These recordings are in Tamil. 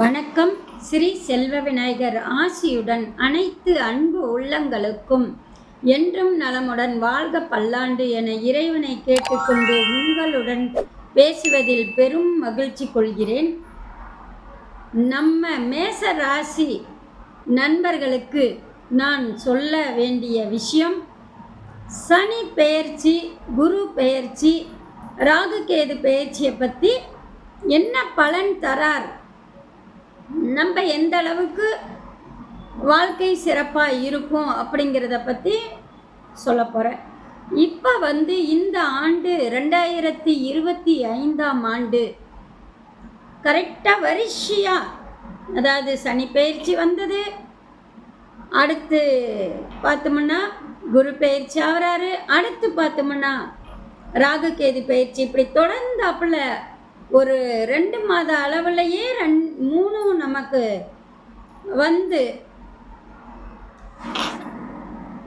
வணக்கம். ஸ்ரீ செல்வ விநாயகர் ஆசியுடன் அனைத்து அன்பு உள்ளங்களுக்கும் என்றும் நலமுடன் வாழ்க பல்லாண்டு என இறைவனை கேட்டுக்கொண்டு உங்களுடன் பேசுவதில் பெரும் மகிழ்ச்சி கொள்கிறேன். நம்ம மேச ராசி நண்பர்களுக்கு நான் சொல்ல வேண்டிய விஷயம் சனி பெயர்ச்சி குரு பெயர்ச்சி ராகுகேது பெயர்ச்சியை பற்றி என்ன பலன் தரார் நம்ம எந்த அளவுக்கு வாழ்க்கை சிறப்பாக இருக்கும் அப்படிங்கிறத பற்றி சொல்ல போகிறேன் இப்போ வந்து இந்த ஆண்டு ரெண்டாயிரத்தி இருபத்தி ஐந்தாம் ஆண்டு கரெக்டாக வரிசையாக அதாவது சனி பயிற்சி வந்தது. அடுத்து பார்த்தோம்னா குரு பயிற்சி ஆகிறாரு. அடுத்து பார்த்தோம்னா ராகுகேது பயிற்சி இப்படி தொடர்ந்தாப்புல ஒரு ரெண்டு மாத அளவுலையே ரெண் மூணும் நமக்கு வந்து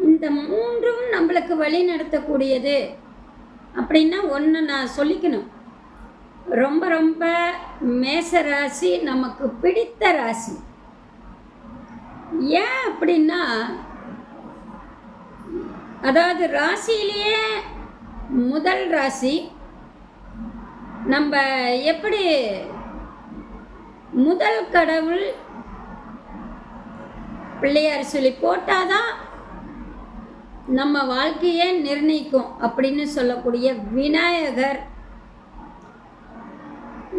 இந்த மூன்றும் நம்மளுக்கு வழி நடத்தக்கூடியது அப்படின்னா ஒன்று நான் சொல்லிக்கணும். ரொம்ப ரொம்ப மேச ராசி நமக்கு பிடித்த ராசி. ஏன் அப்படின்னா அதாவது ராசியிலேயே முதல் ராசி நம்ம எப்படி முதல் கடவுள் பிள்ளையார் சொல்லி போட்டாதான் நம்ம வாழ்க்கையை நிர்ணயிக்கும் அப்படின்னு சொல்லக்கூடிய விநாயகர்.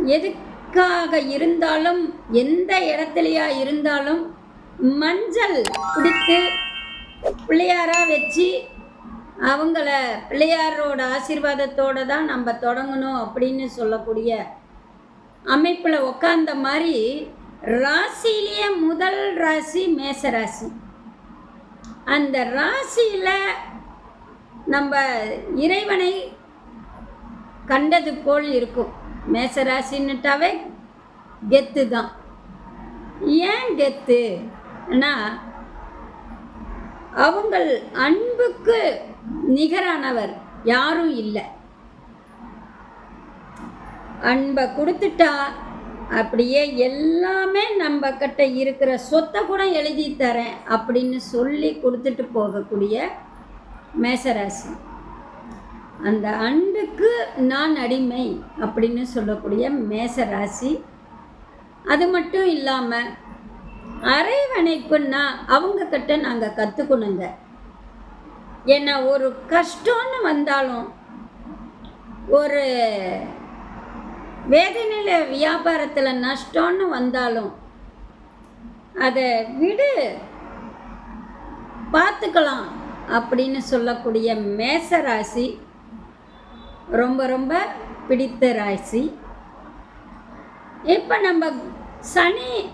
எதுக்காக இருந்தாலும் எந்த இடத்துலையா இருந்தாலும் மஞ்சள் பிடித்து பிள்ளையாராக வச்சு அவங்கள பிள்ளையாரோட ஆசீர்வாதத்தோடு தான் நம்ம தொடங்கணும் அப்படின்னு சொல்லக்கூடிய அமைப்பில் உக்காந்த மாதிரி ராசியிலேயே முதல் ராசி மேச ராசி அந்த ராசியில் நம்ம இறைவனை கண்டது போல் இருக்கும். மேச ராசின்னுட்டாவே கெத்து தான். ஏன் கெத்துனா அவங்கள் அன்புக்கு நிகரானவர் யாரும் இல்லை. அன்பை கொடுத்துட்டா அப்படியே எல்லாமே நம்ம கிட்ட இருக்கிற சொத்தை கூட எழுதி தரேன் அப்படின்னு சொல்லி கொடுத்துட்டு போகக்கூடிய மேசராசி. அந்த அன்புக்கு நான் அடிமை அப்படின்னு சொல்லக்கூடிய மேசராசி. அது மட்டும் இல்லாமல் அரைவணைப்புன்னா அவங்க கிட்ட நாங்கள் கற்றுக்கணுங்க ஏன்னா ஒரு கஷ்டம்னு வந்தாலும் ஒரு வேதனையில் வியாபாரத்தில் நஷ்டம்னு வந்தாலும் அதை விடு பார்த்துக்கலாம் அப்படின்னு சொல்லக்கூடிய மேச ராசி ரொம்ப ரொம்ப பிடித்த ராசி. இப்போ நம்ம சனி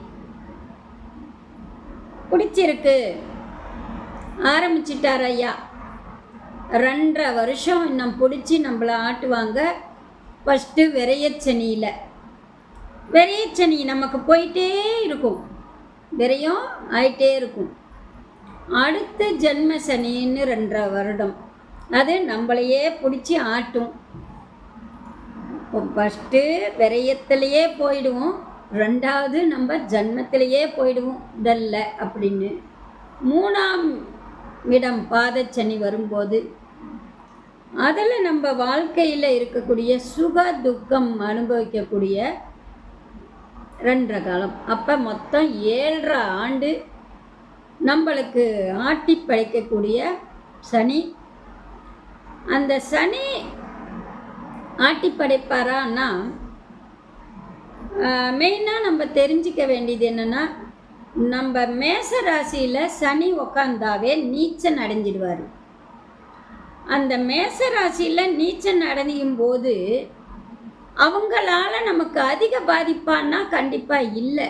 பிடிச்சிருக்கு. ஆரம்பிச்சிட்டார் ஐயா. ரெண்டரை வருஷம் இன்னும் பிடிச்சி நம்மளை ஆட்டுவாங்க. ஃபஸ்ட்டு விரையச்சனியில். விரையச்சனி நமக்கு போயிட்டே இருக்கும். விரையும் ஆயிட்டே இருக்கும். அடுத்த ஜென்ம சனின்னு ரெண்டரை வருடம். அது நம்மளையே பிடிச்சி ஆட்டும். இப்போ ஃபஸ்ட்டு விரயத்திலேயே போயிடுவோம். ரெண்டாவது நம்ம ஜன்மத்திலேயே போயிடுவோம். டல்ல அப்படின்னு. மூணாம் இடம் பாதச்சனி வரும்போது. அதில் நம்ம வாழ்க்கையில் இருக்கக்கூடிய சுக துக்கம் அனுபவிக்கக்கூடிய ரெண்டரை காலம். அப்போ மொத்தம் ஏழரை ஆண்டு நம்மளுக்கு ஆட்டி பழிக்கக்கூடிய சனி. அந்த சனி ஆட்டி படைப்பாரான்னா மெயினாக நம்ம தெரிஞ்சிக்க வேண்டியது என்னென்னா நம்ம மேச ராசியில் சனி உக்காந்தாவே நீச்சல் அடைஞ்சிடுவார். அந்த மேச ராசியில் நீச்சல் அடையும் போது அவங்களால நமக்கு அதிக பாதிப்பான்னா கண்டிப்பாக இல்லை.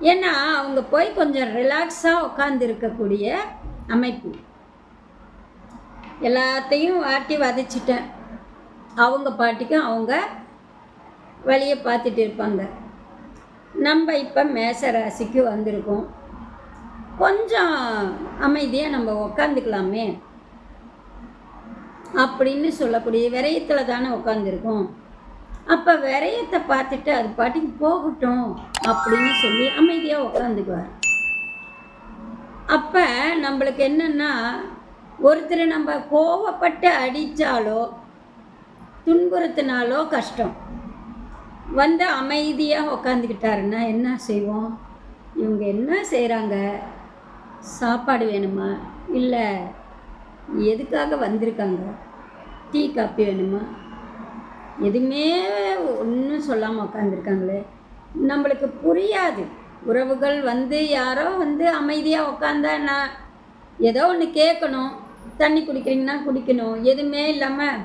ஏன்னா அவங்க போய் கொஞ்சம் ரிலாக்ஸாக உட்காந்து இருக்கக்கூடிய அமைப்பு. எல்லாத்தையும் வாட்டி வதச்சிட்டேன். அவங்க பாட்டிக்கும் அவங்க வழியை பார்த்துட்டு இருப்பாங்க. நம்ம இப்போ மேச ராசிக்கு வந்திருக்கோம். கொஞ்சம் அமைதியாக நம்ம உக்காந்துக்கலாமே. அப்படின்னு சொல்லக்கூடிய விரயத்தில் தானே உட்காந்துருக்கோம் அப்போ விரயத்தை பார்த்துட்டு அது பாட்டுக்கு போகட்டும் அப்படின்னு சொல்லி அமைதியாக உட்காந்துக்குவார் அப்போ நம்மளுக்கு என்னென்னா ஒருத்தர் நம்ம கோவப்பட்டு அடித்தாலோ துன்புறுத்தினாலோ கஷ்டம். வந்து அமைதியாக உக்காந்துக்கிட்டாருன்னா என்ன செய்வோம்? இவங்க என்ன செய்கிறாங்க சாப்பாடு வேணுமா? இல்லை எதுக்காக வந்திருக்காங்க? டீ காப்பி வேணுமா? எதுவுமே ஒன்றும் சொல்லாமல் உட்காந்துருக்காங்களே நம்மளுக்கு புரியாது. உறவுகள் வந்து யாரோ வந்து அமைதியாக உக்காந்தா நான் ஏதோ ஒன்று கேட்கணும். தண்ணி குடிக்கிறீங்கன்னா குடிக்கணும். எதுவுமே இல்லாமல்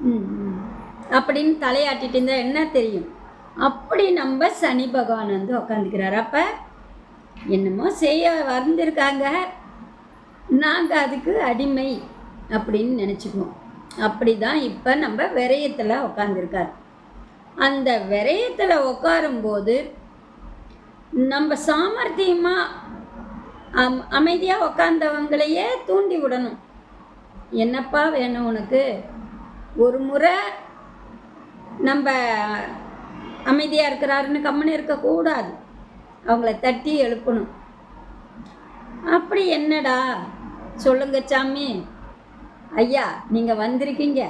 ம். அப்படின்னு தலையாட்டிட்டு இருந்தால் என்ன தெரியும்? அப்படி நம்ம சனி பகவான் வந்து உக்காந்துக்கிறார். அப்போ என்னமோ செய்ய வந்திருக்காங்க. நாங்கள் அதுக்கு அடிமை அப்படின்னு நினச்சிக்குவோம். அப்படி தான் இப்போ நம்ம விரயத்தில் உக்காந்துருக்கார். அந்த விரயத்தில் உட்காரும்போது நம்ம சாமர்த்தியமாக அம் அமைதியாக உக்காந்தவங்களையே தூண்டி விடணும். என்னப்பா வேணும் உனக்கு? ஒரு முறை நம்ம அமைதியாக இருக்கிறாருன்னு கம்முன்னு இருக்கக்கூடாது அவங்கள தட்டி எழுப்பணும். அப்படி என்னடா? சொல்லுங்க சாமி. ஐயா நீங்கள் வந்திருக்கீங்க.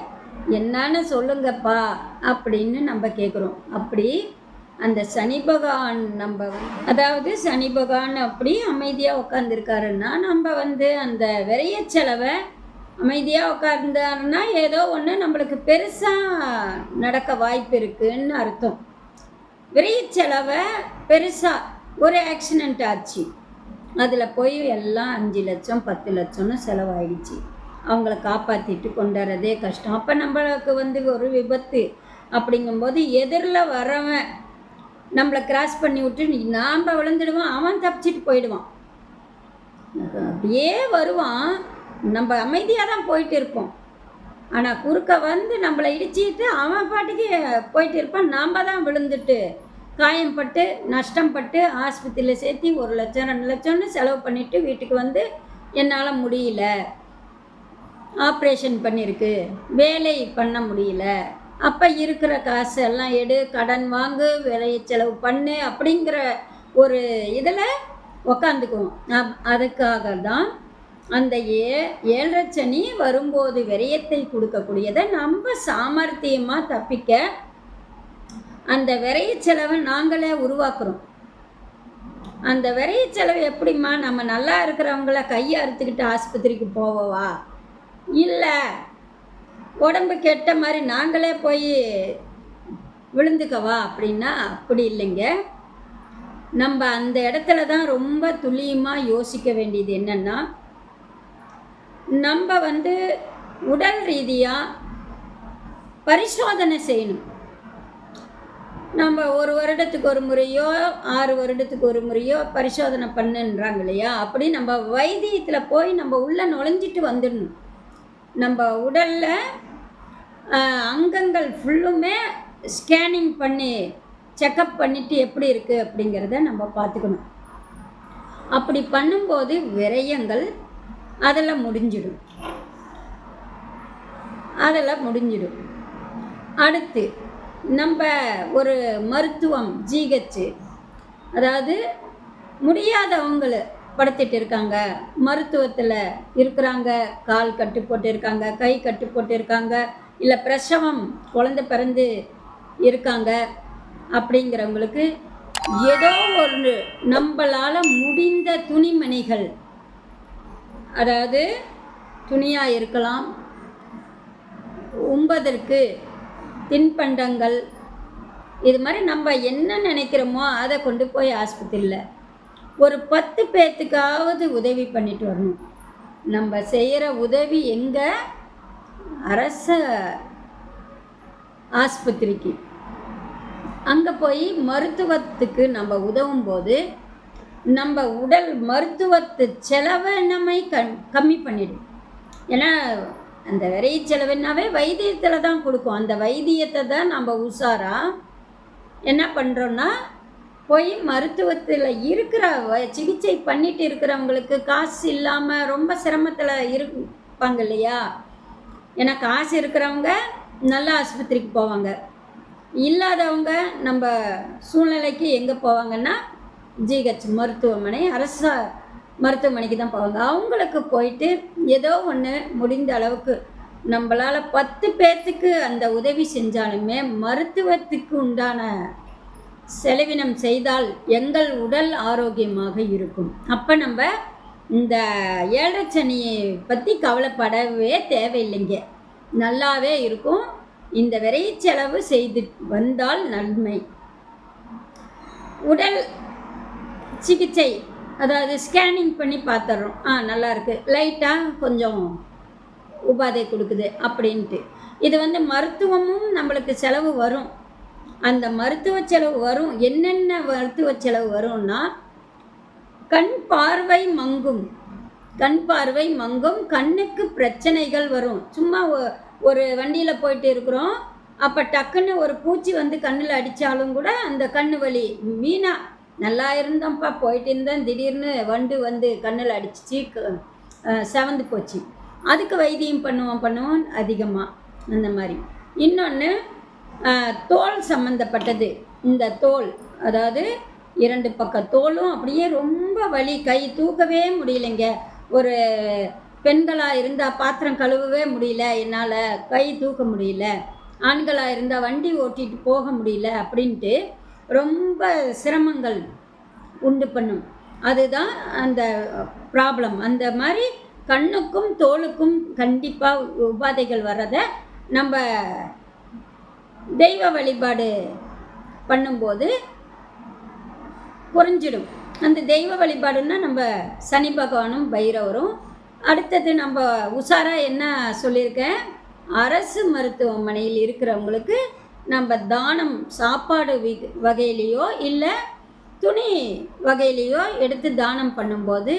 என்னன்னு சொல்லுங்கப்பா அப்படின்னு நம்ம கேட்குறோம் அப்படி அந்த சனி பகவான் நம்ம அதாவது சனி பகவான் அப்படி அமைதியாக உட்காந்துருக்காருன்னா நம்ம வந்து அந்த விரைய செலவை அமைதியாக உட்கார்ந்தாருன்னா ஏதோ ஒன்று நம்மளுக்கு பெருசாக நடக்க வாய்ப்பு இருக்குன்னு அர்த்தம். விரைய செலவை பெருசாக ஒரு ஆக்சிடெண்ட் ஆச்சு. அதில் போய் எல்லாம் அஞ்சு லட்சம் பத்து லட்சம்னு செலவாயிடுச்சு. அவங்கள காப்பாற்றிட்டு கொண்டாடுறதே கஷ்டம். அப்போ நம்மளுக்கு வந்து ஒரு விபத்து அப்படிங்கும்போது எதிரில் வரவன் நம்மளை கிராஸ் பண்ணி விட்டு நாம் விழுந்துடுவான் அவன் தப்பிச்சிட்டு போயிடுவான். அப்படியே வருவான். நம்ம அமைதியாக தான் போயிட்டு இருப்போம். ஆனால் குறுக்க வந்து நம்மளை இடிச்சிட்டு அவன் பாட்டுக்கு போயிட்டு இருப்பான். நாம் தான் விழுந்துட்டு காயம்பட்டு நஷ்டப்பட்டு ஆஸ்பத்திரியில் சேர்த்து ஒரு லட்சம் ரெண்டு லட்சம்னு செலவு பண்ணிவிட்டு வீட்டுக்கு வந்து என்னால் முடியல. ஆப்ரேஷன் பண்ணியிருக்கு வேலை பண்ண முடியல. அப்போ இருக்கிற காசு எல்லாம் எடு கடன் வாங்கு விலையை செலவு பண்ணு அப்படிங்கிற ஒரு இதில் உக்காந்துக்குவோம். அதுக்காக தான் அந்த ஏ ஏழரை சனி வரும்போது விரயத்தை கொடுக்கக்கூடியதை நம்ம சாமர்த்தியமாக தப்பிக்க அந்த விரைய செலவை நாங்களே உருவாக்குறோம். அந்த விரைய செலவு எப்படிம்மா? நம்ம நல்லா இருக்கிறவங்கள கையை அறுத்துக்கிட்டு ஆஸ்பத்திரிக்கு போவவா இல்லை உடம்பு கெட்ட மாதிரி நாங்களே போய் விழுந்துக்கவா? அப்படின்னா அப்படி இல்லைங்க. நம்ம அந்த இடத்துல தான் ரொம்ப துல்லியமாக யோசிக்க வேண்டியது என்னென்னா நம்ம வந்து உடல் ரீதியாக பரிசோதனை செய்யணும். நம்ம ஒரு வருடத்துக்கு ஒரு முறையோ ஆறு வருடத்துக்கு ஒரு முறையோ பரிசோதனை பண்ணுன்றாங்க இல்லையா? அப்படி நம்ம வைத்தியத்தில் போய் நம்ம உள்ளே நுழைஞ்சிட்டு வந்துடணும். நம்ம உடலில் அங்கங்கள் ஃபுல்லுமே ஸ்கேனிங் பண்ணி செக்கப் பண்ணிவிட்டு எப்படி இருக்குது அப்படிங்கிறத நம்ம பார்த்துக்கணும். அப்படி பண்ணும்போது விரயங்கள் அதெல்லாம் முடிஞ்சிடும். அதெல்லாம் முடிஞ்சிடும். அடுத்து நம்ம ஒரு மருத்துவம் ஜிஹெச்சு அதாவது முடியாதவங்கள படுத்திட்டு இருக்காங்க. மருத்துவத்தில் இருக்கிறாங்க. கால் கட்டு போட்டு இருக்காங்க கை கட்டு போட்டு இருக்காங்க இல்லை பிரசவம் குழந்த பிறந்து இருக்காங்க அப்படிங்கிறவங்களுக்கு ஏதோ ஒரு நம்மளால் முடிந்த துணிமணிகள் அதாவது துணியாக இருக்கலாம் உண்பதற்கு தின்பண்டங்கள் இது மாதிரி நம்ம என்ன நினைக்கிறோமோ அதை கொண்டு போய் ஆஸ்பத்திரியில் ஒரு பத்து பேர்த்துக்காவது உதவி பண்ணிட்டு வரணும். நம்ம செய்கிற உதவி எங்கே? அரச ஆஸ்பத்திரிக்கு. அங்கே போய் மருத்துவத்துக்கு நம்ம உதவும் போது நம்ம உடல் மருத்துவத்து செலவை நம்மை கம்மி பண்ணிடும். ஏன்னா அந்த விரை செலவுனாவே வைத்தியத்தில் தான் கொடுக்கும். அந்த வைத்தியத்தை தான் நம்ம உஷாராக என்ன பண்ணுறோன்னா போய் மருத்துவத்தில் இருக்கிற சிகிச்சை பண்ணிட்டு இருக்கிறவங்களுக்கு காசு இல்லாமல் ரொம்ப சிரமத்தில் இருப்பாங்க இல்லையா? ஏன்னா காசு இருக்கிறவங்க நல்ல ஆஸ்பத்திரிக்கு போவாங்க. இல்லாதவங்க நம்ம சூழ்நிலைக்கு எங்கே போவாங்கன்னா ஜிஹெச் மருத்துவமனை அரசு மருத்துவமனைக்கு தான் போவாங்க. அவங்களுக்கு போயிட்டு ஏதோ ஒன்று முடிந்த அளவுக்கு நம்மளால் பத்து பேர்த்துக்கு அந்த உதவி செஞ்சாலுமே மருத்துவத்துக்கு உண்டான செலவினம் செய்தால் எங்கள் உடல் ஆரோக்கியமாக இருக்கும். அப்போ நம்ம இந்த ஏழரை சனியை பற்றி கவலைப்படவே தேவையில்லைங்க. நல்லாவே இருக்கும். இந்த விரைச்செலவு செய்து வந்தால் நன்மை. உடல் சிகிச்சை அதாவது ஸ்கேனிங் பண்ணி பார்த்துட்றோம் ஆ நல்லாயிருக்கு லைட்டாக கொஞ்சம் உபாதை கொடுக்குது அப்படின்ட்டு. இது வந்து மருத்துவமும் நம்மளுக்கு செலவு வரும். அந்த மருத்துவ செலவு வரும். என்னென்ன மருத்துவ செலவு வரும்னா கண் பார்வை மங்கும். கண் பார்வை மங்கும். கண்ணுக்கு பிரச்சனைகள் வரும். சும்மா ஒரு வண்டியில் போயிட்டு இருக்கிறோம். அப்போ டக்குன்னு ஒரு பூச்சி வந்து கண்ணில் அடித்தாலும் கூட அந்த கண்ணு வலி வீணாக நல்லா இருந்தோம்ப்பா போயிட்டு இருந்தேன். திடீர்னு வண்டு வந்து கண்ணில் அடிச்சிச்சு. செவந்து போச்சு. அதுக்கு வைத்தியம் பண்ணுவோம் பண்ணுவோம் அதிகமாக அந்த மாதிரி. இன்னொன்று தோல் சம்மந்தப்பட்டது இந்த தோல் அதாவது இரண்டு பக்க தோலும் அப்படியே ரொம்ப வலி கை தூக்கவே முடியலைங்க. ஒரு பெண்களாக இருந்தால் பாத்திரம் கழுவவே முடியல. என்னால் கை தூக்க முடியல. ஆண்களாக இருந்தால் வண்டி ஓட்டிட்டு போக முடியல அப்படின்ட்டு ரொம்ப சிரமங்கள் உண்டு பண்ணும். அதுதான் அந்த ப்ராப்ளம் அந்த மாதிரி கண்ணுக்கும் தோலுக்கும் கண்டிப்பாக உபாதைகள் வர்றதை நம்ம தெய்வ வழிபாடு பண்ணும்போது குறைஞ்சிடும் அந்த தெய்வ வழிபாடுன்னா நம்ம சனி பகவானும் பைரவரும். அடுத்தது நம்ம உஷாராக என்ன சொல்லியிருக்கேன்? அரசு மருத்துவமனையில் இருக்கிறவங்களுக்கு நம்ம தானம் சாப்பாடு வகையிலேயோ வகையிலையோ இல்லை துணி வகையிலையோ எடுத்து தானம் பண்ணும்போது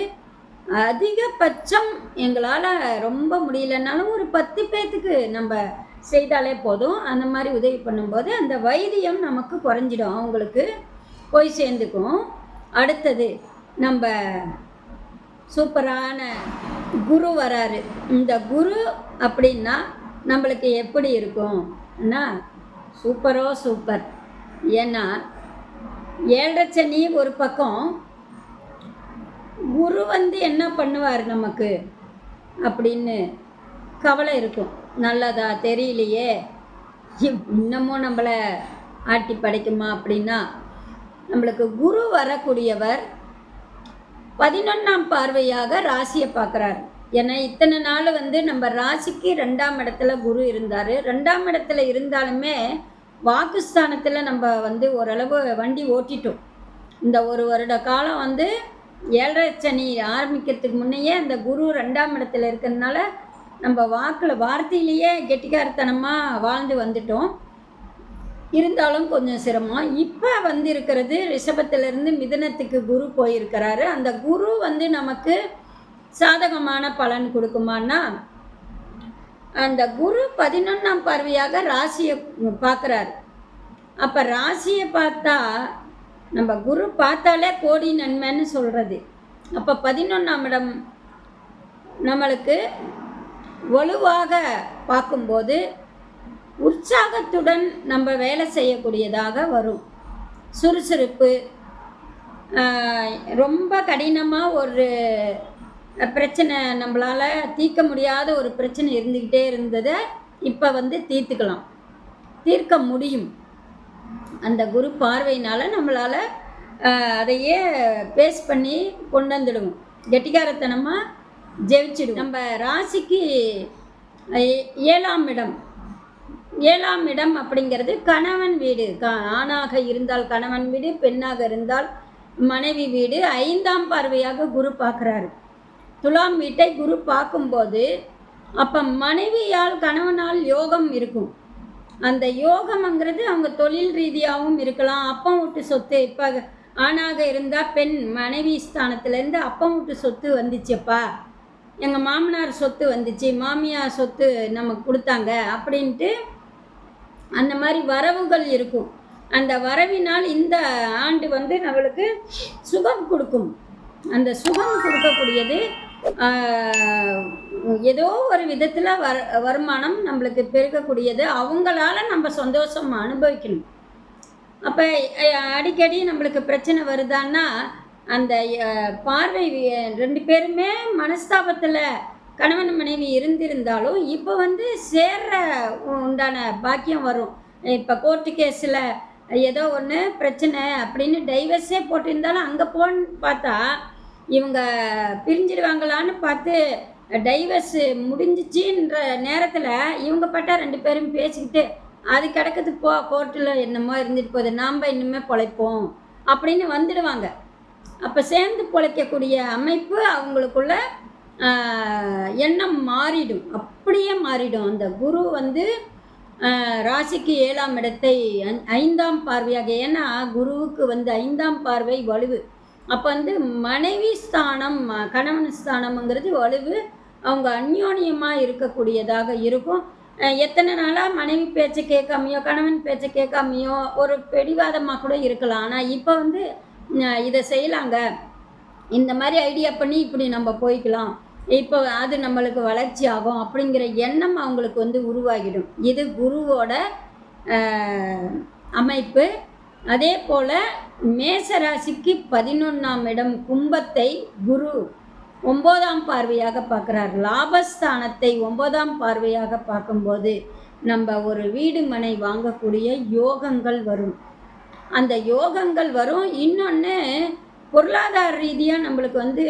அதிகபட்சம் எங்களால் ரொம்ப முடியலனாலும் ஒரு பத்து பேர்த்துக்கு நம்ம செய்தாலே போதும். அந்த மாதிரி உதவி பண்ணும்போது அந்த வைத்தியம் நமக்கு குறைஞ்சிடும். அவங்களுக்கு போய் சேர்ந்துக்கும். அடுத்தது நம்ம சூப்பரான குரு வராரு. இந்த குரு அப்படின்னா நம்மளுக்கு எப்படி இருக்கும்னா சூப்பரோ சூப்பர். ஏன்னா ஏழரை சனி ஒரு பக்கம் குரு வந்து என்ன பண்ணுவார் நமக்கு? அப்படின்னு கவலை இருக்கும். நல்லதா தெரியலையே. இன்னமும் நம்மளை ஆட்டி படைக்குமா அப்படின்னா நம்மளுக்கு குரு வரக்கூடியவர் பதினொன்றாம் பார்வையாக ராசியை பார்க்குறாரு. ஏன்னா இத்தனை நாள் வந்து நம்ம ராசிக்கு ரெண்டாம் இடத்துல குரு இருந்தார். ரெண்டாம் இடத்துல இருந்தாலுமே வாக்குஸ்தானத்தில் நம்ம வந்து ஓரளவு வண்டி ஓட்டிட்டோம். இந்த ஒரு வருட காலம் வந்து ஏழரை சனி ஆரம்பிக்கிறதுக்கு முன்னையே அந்த குரு ரெண்டாம் இடத்துல இருக்கிறதுனால நம்ம வாக்கில் வார்த்தையிலேயே கெட்டிக்காரத்தனமாக வாழ்ந்து வந்துட்டோம். இருந்தாலும் கொஞ்சம் சிரமம். இப்போ வந்து இருக்கிறது ரிஷபத்திலிருந்து மிதனத்துக்கு குரு போயிருக்கிறாரு. அந்த குரு வந்து நமக்கு சாதகமான பலன் கொடுக்குமான்னா அந்த குரு பதினொன்றாம் பார்வையாக ராசியை பார்க்குறாரு. அப்போ ராசியை பார்த்தா நம்ம குரு பார்த்தாலே கோடி நன்மைன்னு சொல்கிறது அப்போ பதினொன்றாம் இடம் நம்மளுக்கு வலுவாக பார்க்கும்போது உற்சாகத்துடன் நம்ம வேலை செய்யக்கூடியதாக வரும். சுறுசுறுப்பு ரொம்ப கடினமாக ஒரு பிரச்சனை நம்மளால் தீர்க்க முடியாத ஒரு பிரச்சனை இருந்துக்கிட்டே இருந்ததை இப்போ வந்து தீர்த்துக்கலாம். தீர்க்க முடியும். அந்த குரு பார்வையினால் நம்மளால் அதையே பேஸ் பண்ணி கொண்டு வந்துடுவோம். கெட்டிக்காரத்தனமாக ஜெயிச்சிடுவோம். நம்ம ராசிக்கு ஏழாம் இடம். ஏழாம் இடம் அப்படிங்கிறது கணவன் வீடு. க ஆணாக இருந்தால் கணவன் வீடு பெண்ணாக இருந்தால் மனைவி வீடு. ஐந்தாம் பார்வையாக குரு பார்க்குறாரு. துலாம் வீட்டை குரு பார்க்கும்போது அப்போ மனைவியால் கணவனால் யோகம் இருக்கும். அந்த யோகம்ங்கிறது அவங்க தொழில் ரீதியாகவும் இருக்கலாம். அப்பம் விட்டு சொத்து இப்போ ஆணாக இருந்தால் பெண் மனைவி ஸ்தானத்துலேருந்து அப்பம் விட்டு சொத்து வந்துச்சப்பா. எங்கள் மாமனார் சொத்து வந்துச்சு மாமியார் சொத்து நமக்கு கொடுத்தாங்க அப்படின்ட்டு அந்த மாதிரி வரவுகள் இருக்கும். அந்த வரவினால் இந்த ஆண்டு வந்து நம்மளுக்கு சுகம் கொடுக்கும். அந்த சுகம் கொடுக்கக்கூடியது ஏதோ ஒரு விதத்தில் வர வருமானம் நம்மளுக்கு பெருக்கக்கூடியது. அவங்களால நம்ம சந்தோஷம் அனுபவிக்கணும். அப்போ அடிக்கடி நம்மளுக்கு பிரச்சனை வருதான்னா அந்த பார்வை ரெண்டு பேருமே மனஸ்தாபத்தில் கணவன் மனைவி இருந்திருந்தாலும் இப்போ வந்து சேர்ற உண்டான பாக்கியம் வரும். இப்போ கோர்ட்டு கேஸில் ஏதோ ஒன்று பிரச்சனை அப்படின்னு டைவர்ஸே போட்டிருந்தாலும் அங்கே போன்னு பார்த்தா இவங்க பிரிஞ்சிடுவாங்களான்னு பார்த்து டைவர்ஸ் முடிஞ்சிச்சின்ற நேரத்தில் இவங்க பட்டா ரெண்டு பேரும் பேசிக்கிட்டு அது கிடக்குது போ கோர்ட்டில் என்னமோ இருந்துட்டு போகுது நாம் இன்னுமே பொழைப்போம் அப்படின்னு வந்துடுவாங்க. அப்போ சேர்ந்து பொழைக்கக்கூடிய அமைப்பு அவங்களுக்குள்ள எண்ணம் மாறிடும். அப்படியே மாறிடும். அந்த குரு வந்து ராசிக்கு ஏழாம் இடத்தை ஐந்தாம் பார்வையாக ஏன்னா குருவுக்கு வந்து ஐந்தாம் பார்வை வலுவு. அப்போ வந்து மனைவி ஸ்தானம் கணவன் ஸ்தானம்ங்கிறது வலுவு அவங்க அந்யோன்யமாக இருக்கக்கூடியதாக இருக்கும். எத்தனை நாளாக மனைவி பேச்சை கேட்காமையோ கணவன் பேச்சை கேட்காமையோ ஒரு பிடிவாதமாக கூட இருக்கலாம். ஆனால் இப்போ வந்து இதை செய்யலாங்க. இந்த மாதிரி ஐடியா பண்ணி இப்படி நம்ம போய்க்கலாம். இப்போ அது நம்மளுக்கு வளர்ச்சி ஆகும் அப்படிங்கிற எண்ணம் அவங்களுக்கு வந்து உருவாகிடும். இது குருவோட அமைப்பு. அதே போல் மேசராசிக்கு பதினொன்றாம் இடம் கும்பத்தை குரு ஒன்பதாம் பார்வையாக பார்க்குறார். லாபஸ்தானத்தை ஒன்பதாம் பார்வையாக பார்க்கும்போது நம்ம ஒரு வீடு மனை வாங்கக்கூடிய யோகங்கள் வரும். அந்த யோகங்கள் வரும். இன்னொன்று பொருளாதார ரீதியாக நம்மளுக்கு வந்து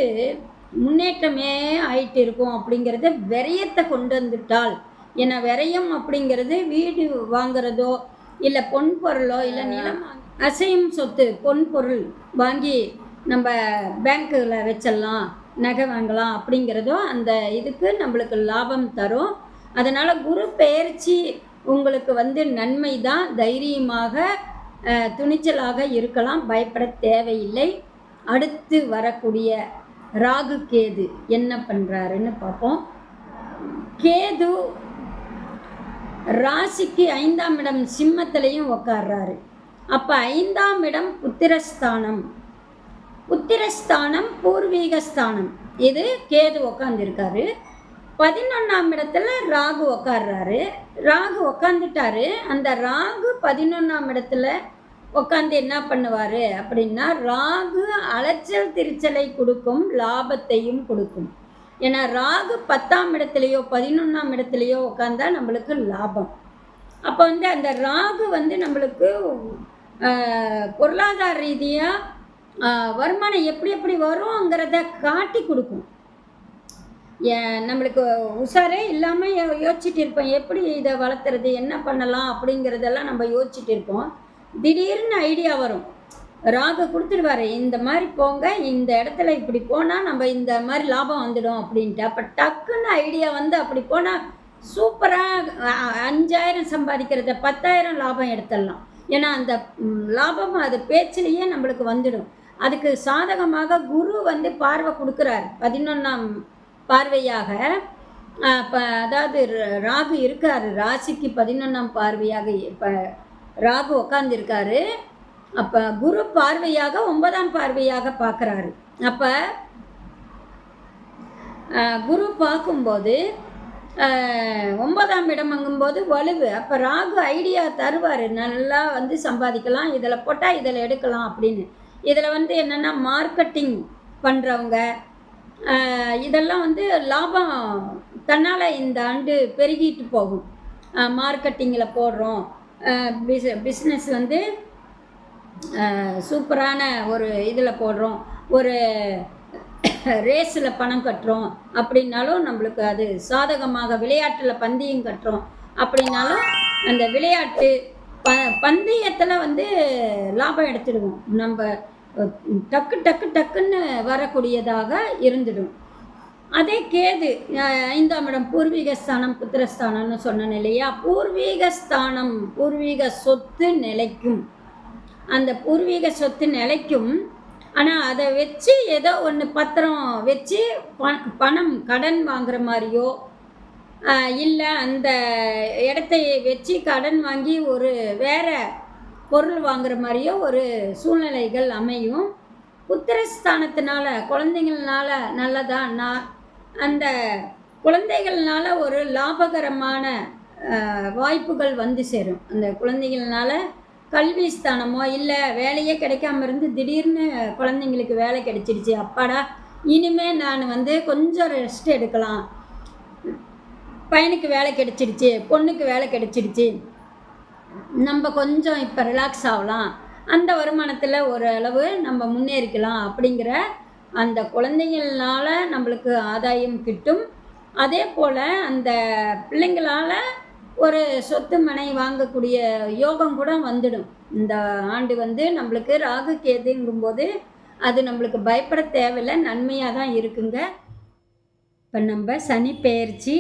முன்னேற்றமே ஆயிட்டு இருக்கும் அப்படிங்கிறத விரயத்தை கொண்டு வந்துட்டால் ஏன்னா விரயம் அப்படிங்கிறது வீடு வாங்குறதோ இல்லை பொன் பொருளோ இல்லை நிலம் அசையும் சொத்து பொன் பொருள் வாங்கி நம்ம பேங்க்கில் வச்சிடலாம் நகை வாங்கலாம் அப்படிங்கிறதோ அந்த இதுக்கு நம்மளுக்கு லாபம் தரும். அதனால் குரு பெயர்ச்சி உங்களுக்கு வந்து நன்மை தான் தைரியமாக துணிச்சலாக இருக்கலாம் பயப்பட தேவையில்லை. அடுத்து வரக்கூடிய ராகு கேது என்ன பண்ணுறாருன்னு பார்ப்போம். கேது ராசிக்கு ஐந்தாம் இடம் சிம்மத்திலையும் உட்கார்றாரு அப்போ ஐந்தாம் இடம் புத்திரஸ்தானம். புத்திரஸ்தானம் பூர்வீகஸ்தானம். இது கேது உக்காந்துருக்காரு. பதினொன்றாம் இடத்துல ராகு உக்காடுறாரு ராகு உக்காந்துட்டாரு. அந்த ராகு பதினொன்றாம் இடத்துல உட்காந்து என்ன பண்ணுவார் அப்படின்னா ராகு அலைச்சல் திருச்சலை கொடுக்கும் லாபத்தையும் கொடுக்கும். ஏன்னா ராகு பத்தாம் இடத்துலையோ பதினொன்றாம் இடத்துலையோ உட்காந்தா நம்மளுக்கு லாபம். அப்போ வந்து அந்த ராகு வந்து நம்மளுக்கு பொருளாதார ரீதியாக வருமானம் எப்படி எப்படி வரும்ங்கிறத காட்டி கொடுக்கும். ஏன் நம்மளுக்கு உஷாரே இல்லாமல் யோசிச்சுட்டு இருப்போம். எப்படி இதை வளர்த்துறது என்ன பண்ணலாம் அப்படிங்கிறதெல்லாம் நம்ம யோசிச்சுட்டு இருப்போம். திடீர்னு ஐடியா வரும். ராகு கொடுத்துருவாரு இந்த மாதிரி போங்க இந்த இடத்துல இப்படி போனால் நம்ம இந்த மாதிரி லாபம் வந்துடும் அப்படின்ட்டு. அப்போ டக்குன்னு ஐடியா வந்து அப்படி போனால் சூப்பராக அஞ்சாயிரம் சம்பாதிக்கிறத பத்தாயிரம் லாபம் எடுத்துடலாம். ஏன்னா அந்த லாபம் அது பேச்சிலேயே நம்மளுக்கு வந்துடும். அதுக்கு சாதகமாக குரு வந்து பார்வை கொடுக்குறாரு. பதினொன்றாம் பார்வையாக இப்போ அதாவது ராகு இருக்காரு. ராசிக்கு பதினொன்றாம் பார்வையாக இப்போ ராகு உக்காந்துருக்காரு. அப்போ குரு பார்வையாக ஒன்பதாம் பார்வையாக பார்க்குறாரு. அப்போ குரு பார்க்கும்போது ஒன்பதாம் இடமங்கும்போது வலுவு. அப்போ ராகு ஐடியா தருவார். நல்லா வந்து சம்பாதிக்கலாம். இதில் போட்டால் இதில் எடுக்கலாம் அப்படின்னு. இதில் வந்து என்னென்னா மார்க்கெட்டிங் பண்ணுறவங்க இதெல்லாம் வந்து லாபம் தன்னால் இந்த ஆண்டு பெருகிட்டு போகும். மார்க்கெட்டிங்கில் போடுறோம். பிஸ் பிஸ்னஸ் வந்து சூப்பரான ஒரு இதில் போடுறோம். ஒரு ரேஸில் பணம் கட்டுறோம். அப்படின்னாலும் நம்மளுக்கு அது சாதகமாக விளையாட்டில் பந்தயம் கட்டுறோம். அப்படின்னாலும் அந்த விளையாட்டு ப பந்தயத்தில் வந்து லாபம் எடுத்துடுவோம். நம்ம டக்கு டக்கு டக்குன்னு வரக்கூடியதாக இருந்துடும். அதே கேது ஐந்தாம் இடம் பூர்வீக ஸ்தானம் புத்திரஸ்தானம்னு சொன்னேன் இல்லையா பூர்வீக ஸ்தானம் பூர்வீக சொத்து நிலைக்கும். அந்த பூர்வீக சொத்து நிலைக்கும். ஆனால் அதை வச்சு ஏதோ ஒன்று பத்திரம் வச்சு பணம் கடன் வாங்குற மாதிரியோ இல்லை அந்த இடத்தை வச்சு கடன் வாங்கி ஒரு வேற பொருள் வாங்குற மாதிரியோ ஒரு சூழ்நிலைகள் அமையும். புத்திரஸ்தானத்தினால குழந்தைங்கள்னால நல்லதா? நான் அந்த குழந்தைகள்னால ஒரு லாபகரமான வாய்ப்புகள் வந்து சேரும். அந்த குழந்தைகள்னால கல்வி ஸ்தானமோ இல்லை வேலையே கிடைக்காம இருந்து திடீர்னு குழந்தைங்களுக்கு வேலை கிடைச்சிடுச்சு அப்பாடா. இனிமே நான் வந்து கொஞ்சம் ரெஸ்ட் எடுக்கலாம். பையனுக்கு வேலை கிடைச்சிடுச்சு பொண்ணுக்கு வேலை கிடைச்சிடுச்சு. நம்ம கொஞ்சம் இப்போ ரிலாக்ஸ் ஆகலாம். அந்த வருமானத்தில் ஓரளவு நம்ம முன்னேறிக்கலாம் அப்படிங்கிற அந்த குழந்தைங்களால நம்மளுக்கு ஆதாயம் கிட்டும். அதே போல் அந்த பிள்ளைங்களால் ஒரு சொத்து மனை வாங்கக்கூடிய யோகம் கூட வந்துடும். இந்த ஆண்டு வந்து நம்மளுக்கு ராகு கேதுங்கும்போது அது நம்மளுக்கு பயப்பட தேவையில்லை நன்மையாக தான் இருக்குங்க. இப்போ நம்ம சனி பெயர்ச்சி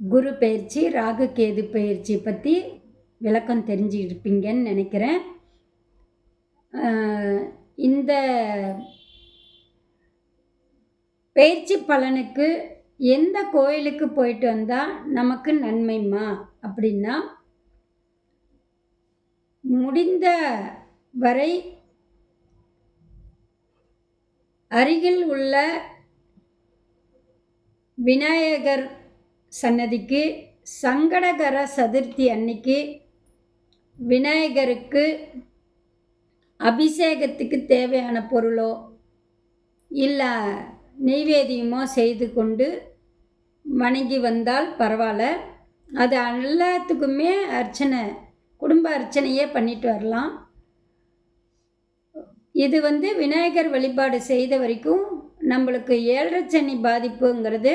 குரு பயிற்சி ராகு கேது பயிற்சி பற்றி விளக்கம் தெரிஞ்சிருப்பீங்கன்னு நினைக்கிறேன். இந்த பயிற்சி பலனுக்கு எந்த கோயிலுக்கு போயிட்டு வந்தால் நமக்கு நன்மைமா அப்படின்னா முடிந்த வரை அருகில் உள்ள விநாயகர் சன்னதிக்கு சங்கடகர சதுர்த்தி அன்னைக்கு விநாயகருக்கு அபிஷேகத்துக்கு தேவையான பொருளோ இல்லை நெய்வேதியமோ செய்து கொண்டு வணங்கி வந்தால் பரவாயில்ல. அது எல்லாத்துக்குமே அர்ச்சனை குடும்ப அர்ச்சனையே பண்ணிட்டு வரலாம். இது வந்து விநாயகர் வழிபாடு செய்த வரைக்கும் நம்மளுக்கு ஏழரை சனி பாதிப்புங்கிறது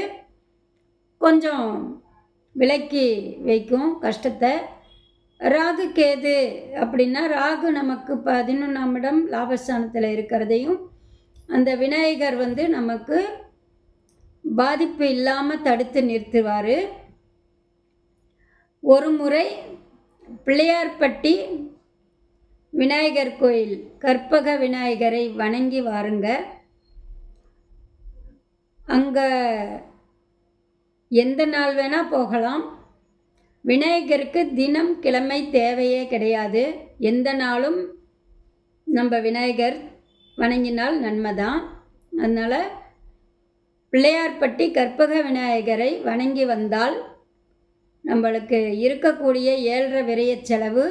கொஞ்சம் விலக்கி வைக்கும் கஷ்டத்தை. ராகு கேது அப்படின்னா ராகு நமக்கு பதினொன்றாம் இடம் லாபஸ்தானத்தில் இருக்கிறதையும் அந்த விநாயகர் வந்து நமக்கு பாதிப்பு இல்லாமல் தடுத்து நிறுத்துவார். ஒரு முறை பிள்ளையார்பட்டி விநாயகர் கோயில் கற்பக விநாயகரை வணங்கி வாருங்க. அங்கே எந்த நாள் வேணால் போகலாம். விநாயகருக்கு தினம் கிழமை தேவையே கிடையாது. எந்த நாளும் நம்ம விநாயகர் வணங்கினால் நன்மை தான் அதனால் பிள்ளையார்பட்டி கற்பக விநாயகரை வணங்கி வந்தால் நம்மளுக்கு இருக்கக்கூடிய ஏழரை விரைய செலவு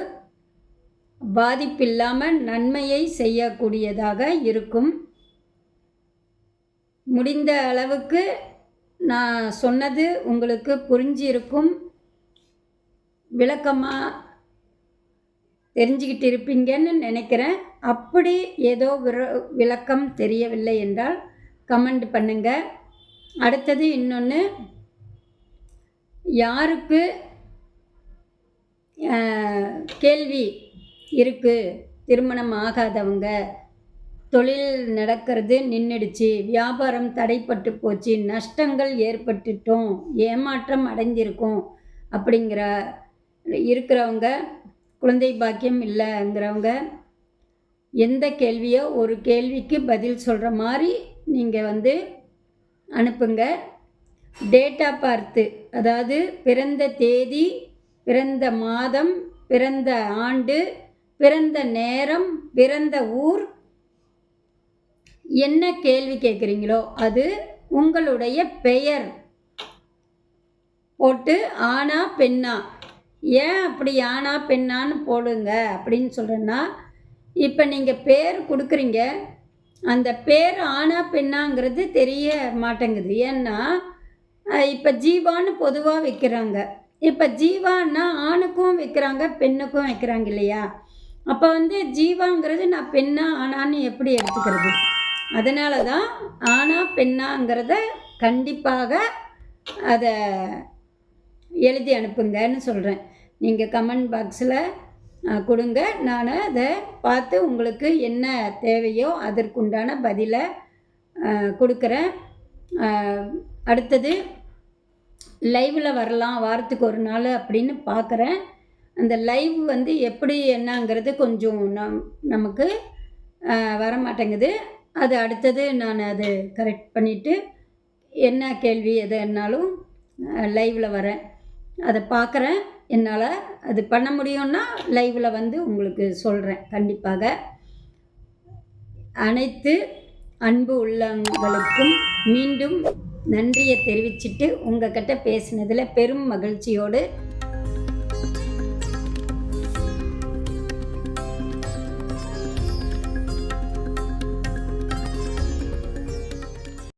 பாதிப்பில்லாமல் நன்மையை செய்யக்கூடியதாக இருக்கும். முடிந்த அளவுக்கு நான் சொன்னது உங்களுக்கு புரிஞ்சிருக்கும். விளக்கமாக தெரிஞ்சுக்கிட்டு இருப்பீங்கன்னு நினைக்கிறேன். அப்படி ஏதோ விர விளக்கம் தெரியவில்லை என்றால் கமெண்ட் பண்ணுங்கள் அடுத்தது இன்னொன்று யாருக்கு கேள்வி இருக்குது திருமணம் ஆகாதவங்க தொழில் நடக்கிறது நின்றுடுச்சு வியாபாரம் தடைப்பட்டு போச்சு நஷ்டங்கள் ஏற்பட்டுட்டோம் ஏமாற்றம் அடைஞ்சிருக்கோம் அப்படிங்கிற இருக்கிறவங்க குழந்தை பாக்கியம் இல்லைங்கிறவங்க எந்த கேள்வியோ ஒரு கேள்விக்கு பதில் சொல்கிற மாதிரி நீங்கள் வந்து அனுப்புங்க. டேட்டா பார்த்து அதாவது பிறந்த தேதி பிறந்த மாதம் பிறந்த ஆண்டு பிறந்த நேரம் பிறந்த ஊர் என்ன கேள்வி கேட்குறீங்களோ அது உங்களுடைய பெயர். போட்டு ஆனா பெண்ணா. ஏன் அப்படி ஆனா பெண்ணான்னு போடுங்க அப்படின்னு சொல்கிறேன்னா இப்போ நீங்கள் பேர் கொடுக்குறீங்க. அந்த பேர் ஆனா பெண்ணாங்கிறது தெரிய மாட்டேங்குது. ஏன்னா இப்போ ஜீவான்னு பொதுவாக வைக்கிறாங்க. இப்போ ஜீவான்னா ஆணுக்கும் வைக்கிறாங்க பெண்ணுக்கும் வைக்கிறாங்க இல்லையா? அப்போ வந்து ஜீவாங்கிறது நான் பெண்ணா ஆனான்னு எப்படி எடுத்துக்கிறது? அதனால தான் ஆனா பெண்ணாங்கிறத கண்டிப்பாக அதை எழுதி அனுப்புங்கன்னு சொல்கிறேன் நீங்கள் கமெண்ட் பாக்ஸில் கொடுங்க. நான் அதை பார்த்து உங்களுக்கு என்ன தேவையோ அதற்குண்டான பதிலை கொடுக்குறேன். அடுத்தது லைவில் வரலாம் வாரத்துக்கு ஒரு நாள் அப்படின்னு பார்க்குறேன். அந்த லைவ் வந்து எப்படி என்னங்கிறது கொஞ்சம் நம் நமக்கு வரமாட்டேங்குது. வர மாட்டேங்குது அது அடுத்தது நான் அது கரெக்ட் பண்ணிவிட்டு என்ன கேள்வி எதுனாலும் லைவில் வரேன். அதை பார்க்குறேன். என்னால் அது பண்ண முடியும்னா லைவில் வந்து உங்களுக்கு சொல்கிறேன் கண்டிப்பாக. அனைத்து அன்பு உள்ளவங்களுக்கும் மீண்டும் நன்றியை தெரிவிச்சிட்டு உங்ககிட்ட பேசினதில் பெரும் மகிழ்ச்சியோடு